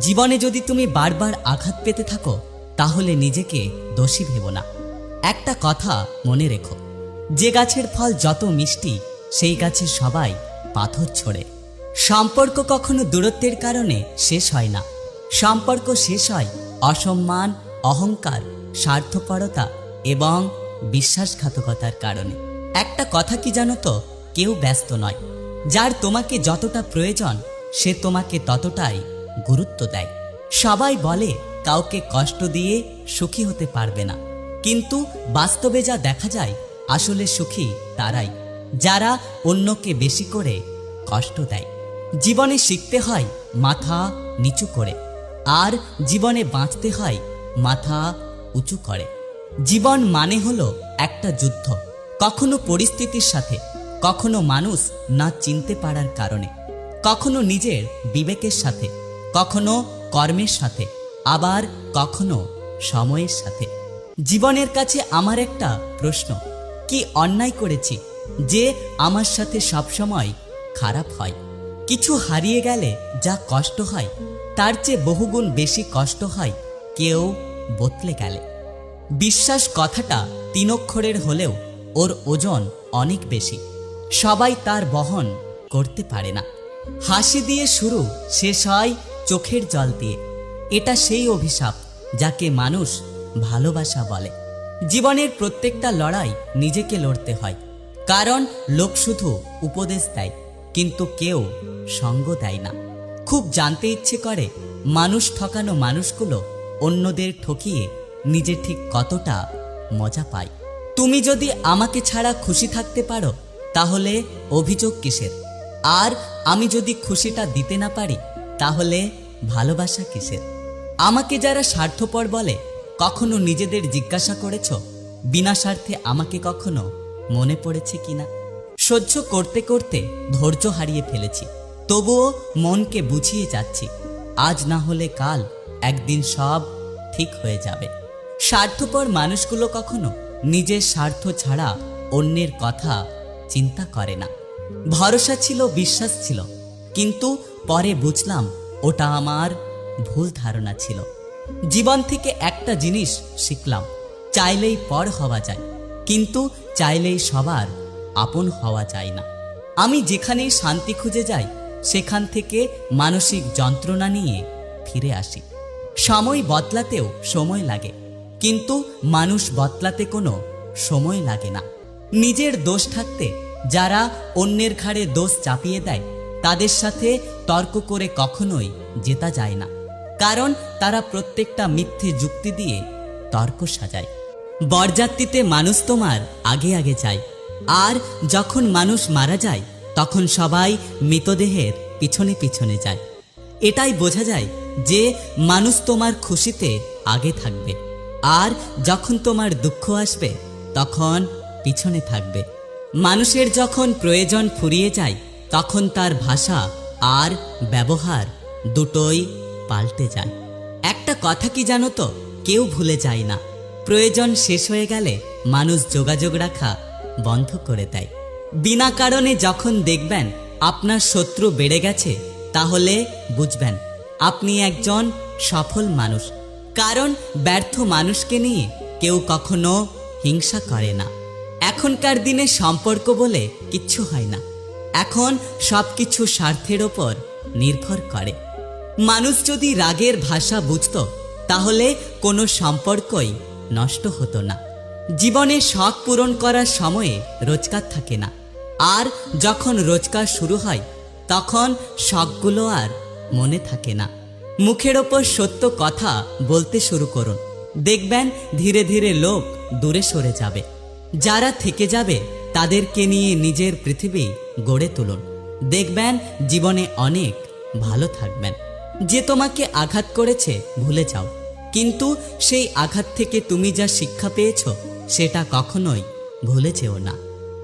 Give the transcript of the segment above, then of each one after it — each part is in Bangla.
জীবনে যদি তুমি বারবার আঘাত পেতে থাকো, তাহলে নিজেকে দোষী ভেবো না। একটা কথা মনে রেখো, যে গাছের ফল যত মিষ্টি, সেই গাছে সবাই পাথর ছোড়ে। সম্পর্ক কখনো দূরত্বের কারণে শেষ হয় না। সম্পর্ক শেষ হয় অসম্মান, অহংকার, স্বার্থপরতা এবং বিশ্বাসঘাতকতার কারণে। একটা কথা কি জানো তো? কেউ ব্যস্ত নয়। যার তোমাকে যতটা প্রয়োজন, সে তোমাকে ততটাই গুরুত্ব দেয়। সবাই বলে, কাউকে কষ্ট দিয়ে সুখী হতে পারবে না। কিন্তু বাস্তবে যা দেখা যায়, আসলে সুখী তারাই, যারা অন্যকে বেশি করে কষ্ট দেয়। জীবনে শিখতে হয়, মাথা নিচু করে। আর জীবনে বাঁচতে হয়, মাথা উঁচু করে। জীবন মানে হলো একটা যুদ্ধ, কখনো পরিস্থিতির সাথে, কখনো মানুষ না চিনতে পারার কারণে, কখনো নিজের বিবেকের সাথে। কখনো কর্মের সাথে, আবার কখনো সময়ের সাথে। জীবনের কাছে আমার একটা প্রশ্ন, কি অন্যায় করেছি যে আমার সাথে সবসময় খারাপ হয়? কিছু হারিয়ে গেলে যা কষ্ট হয়, তার চেয়ে বহুগুণ বেশি কষ্ট হয় কেউ বদলে গেলে। বিশ্বাস কথাটা তিন অক্ষরের হলেও ওর ওজন অনেক বেশি। সবাই তার বহন করতে পারে না। হাসি দিয়ে শুরু শেষ হয় চোখের জল দিয়ে। এটা সেই অভিশাপ যাকে মানুষ ভালোবাসা বলে। জীবনের প্রত্যেকটা লড়াই নিজেকে লড়তে হয়। কারণ লোক শুধু উপদেশ দেয়, কিন্তু কেউ সঙ্গ দেয় না। খুব জানতে ইচ্ছে করে, মানুষ ঠকানো মানুষগুলো অন্যদের ঠকিয়ে নিজে ঠিক কতটা মজা পায়। তুমি যদি আমাকে ছাড়া খুশি থাকতে পারো, তাহলে অভিযোগ কিসের? আর আমি যদি খুশিটা দিতে না পারি তাহলে ভালোবাসা কিসের? আমাকে যারা স্বার্থপর বলে, কখনো নিজেদের জিজ্ঞাসা করেছ? বিনা স্বার্থে আমাকে কখনো মনে পড়েছে কিনা সহ্য করতে করতে ধৈর্য হারিয়ে ফেলেছি, তবুও মনকে বুঝিয়ে যাচ্ছি, আজ না হলে কাল একদিন সব ঠিক হয়ে যাবে। স্বার্থপর মানুষগুলো কখনো নিজের স্বার্থ ছাড়া অন্যের কথা চিন্তা করে না। ভরসা ছিল, বিশ্বাস ছিল, কিন্তু পরে বুঝলাম ওটা আমার ভুল ধারণা ছিল। জীবন থেকে একটা জিনিস শিখলাম, চাইলেই পর হওয়া যায়, কিন্তু চাইলেই সবার আপন হওয়া যায় না। আমি যেখানেই শান্তি খুঁজে যাই, সেখান থেকে মানসিক যন্ত্রণা নিয়ে ফিরে আসি। সময় বদলাতেও সময় লাগে, কিন্তু মানুষ বদলাতে কোনো সময় লাগে না। নিজের দোষ থাকতে যারা অন্যের ঘাড়ে দোষ চাপিয়ে দেয় তাদের সাথে তর্ক করে কখনোই জেতা যায় না। কারণ তারা প্রত্যেকটা মিথ্যে যুক্তি দিয়ে তর্ক সাজায়। বরযাত্রীতে মানুষ তোমার আগে আগে যায়। আর যখন মানুষ মারা যায়, তখন সবাই মৃতদেহের পিছনে পিছনে যায়। এটাই বোঝা যায় যে মানুষ তোমার খুশিতে আগে থাকবে। আর যখন তোমার দুঃখ আসবে, তখন পিছনে থাকবে। মানুষের যখন প্রয়োজন ফুরিয়ে যায় তখন তার ভাষা আর ব্যবহার দুটোই পাল্টে যায়। একটা কথা কি জানো তো? কেউ ভুলে যায় না। প্রয়োজন শেষ হয়ে গেলে মানুষ যোগাযোগ রাখা বন্ধ করে দেয়। বিনা কারণে যখন দেখবেন আপনার শত্রু বেড়ে গেছে, তাহলে বুঝবেন আপনি একজন সফল মানুষ। কারণ ব্যর্থ মানুষকে নিয়ে কেউ কখনো হিংসা করে না। এখনকার দিনে সম্পর্ক বলে কিচ্ছু হয় না। এখন সব কিছু স্বার্থের ওপর নির্ভর করে। মানুষ যদি রাগের ভাষা বুঝত, তাহলে কোনো সম্পর্কই নষ্ট হতো না। জীবনে শখ পূরণ করার সময়ে রোজগার থাকে না। আর যখন রোজগার শুরু হয়, তখন শখগুলো আর মনে থাকে না। মুখের ওপর সত্য কথা বলতে শুরু করুন। দেখবেন ধীরে ধীরে লোক দূরে সরে যাবে। যারা থেকে যাবে, তাদেরকে নিয়ে নিজের পৃথিবী গড়ে তুলুন। দেখবেন জীবনে অনেক ভালো থাকবেন। যে তোমাকে আঘাত করেছে, ভুলে যাও। কিন্তু সেই আঘাত থেকে তুমি যা শিক্ষা পেয়েছ, সেটা কখনোই ভুলে যেও না।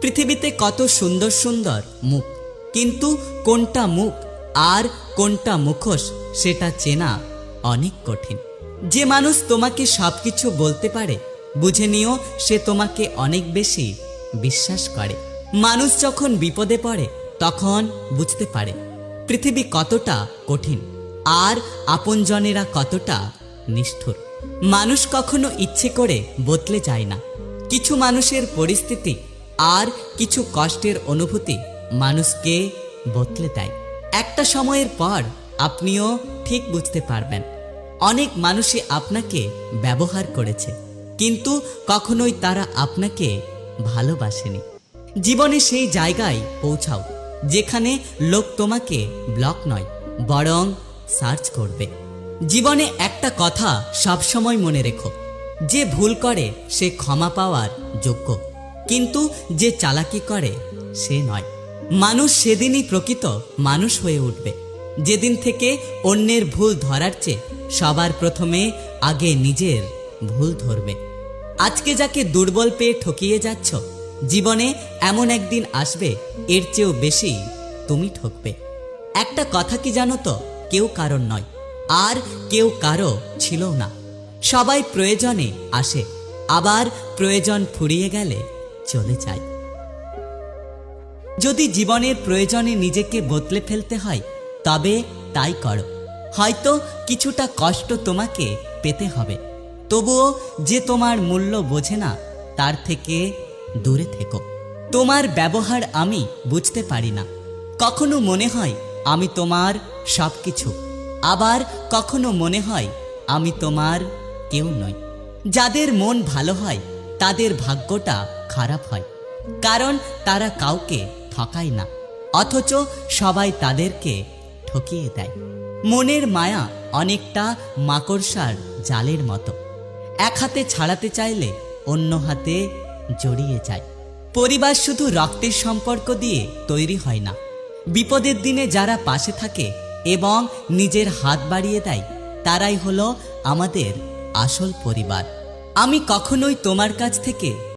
পৃথিবীতে কত সুন্দর সুন্দর মুখ, কিন্তু কোনটা মুখ আর কোনটা মুখোশ, সেটা চেনা অনেক কঠিন। যে মানুষ তোমাকে সবকিছু বলতে পারে, বুঝে নিও সে তোমাকে অনেক বেশি বিশ্বাস করে। মানুষ যখন বিপদে পড়ে, তখন বুঝতে পারে পৃথিবী কতটা কঠিন আর আপনজনেরা কতটা নিষ্ঠুর। মানুষ কখনো ইচ্ছে করে বদলে যায় না। কিছু মানুষের পরিস্থিতি আর কিছু কষ্টের অনুভূতি মানুষকে বদলে দেয়। একটা সময়ের পর আপনিও ঠিক বুঝতে পারবেন, অনেক মানুষই আপনাকে ব্যবহার করেছে, কিন্তু কখনোই তারা আপনাকে ভালোবাসেনি। জীবনে সেই জায়গায় পৌঁছাও, যেখানে লোক তোমাকে ব্লক নয়, বরং সার্চ করবে। জীবনে একটা কথা সবসময় মনে রেখো, যে ভুল করে সে ক্ষমা পাওয়ার যোগ্য, কিন্তু যে চালাকি করে সে নয়। মানুষ সেদিনই প্রকৃত মানুষ হয়ে উঠবে, যেদিন থেকে অন্যের ভুল ধরার চেয়ে সবার প্রথমে আগে নিজের ভুল ধরবে। আজকে যাকে দুর্বল পেয়ে ঠকিয়ে যাচ্ছ জীবনে এমন একদিন আসবে, এর চেয়েও বেশি তুমি ঠকবে। একটা কথা কি জানো তো? কেউ কারণ নয়, আর কেউ কারও ছিল না। সবাই প্রয়োজনে আসে, আবার প্রয়োজন ফুরিয়ে গেলে চলে যায়। যদি জীবনের প্রয়োজনে নিজেকে বদলে ফেলতে হয়, তবে তাই করো। হয়তো কিছুটা কষ্ট তোমাকে পেতে হবে, তবুও যে তোমার মূল্য বোঝে না, তার থেকে দূরে থেকো। তোমার ব্যবহার আমি বুঝতে পারি না। কখনো মনে হয় আমি তোমার সব কিছু আবার কখনো মনে হয় আমি তোমার কেউ নই। যাদের মন ভালো হয়, তাদের ভাগ্যটা খারাপ হয়, কারণ তারা কাউকে ঠকায় না, অথচ সবাই তাদেরকে ঠকিয়ে দেয়। মনের মায়া অনেকটা মাকড়সার জালের মতো। এক হাতে ছাড়াতে চাইলে অন্য হাতে জড়িয়ে যায়। পরিবার শুধু রক্তের সম্পর্ক দিয়ে তৈরি হয় না। বিপদের দিনে যারা পাশে থাকে এবং নিজের হাত বাড়িয়ে দেয়, তারাই হলো আমাদের আসল পরিবার। আমি কখনোই তোমার কাছ থেকে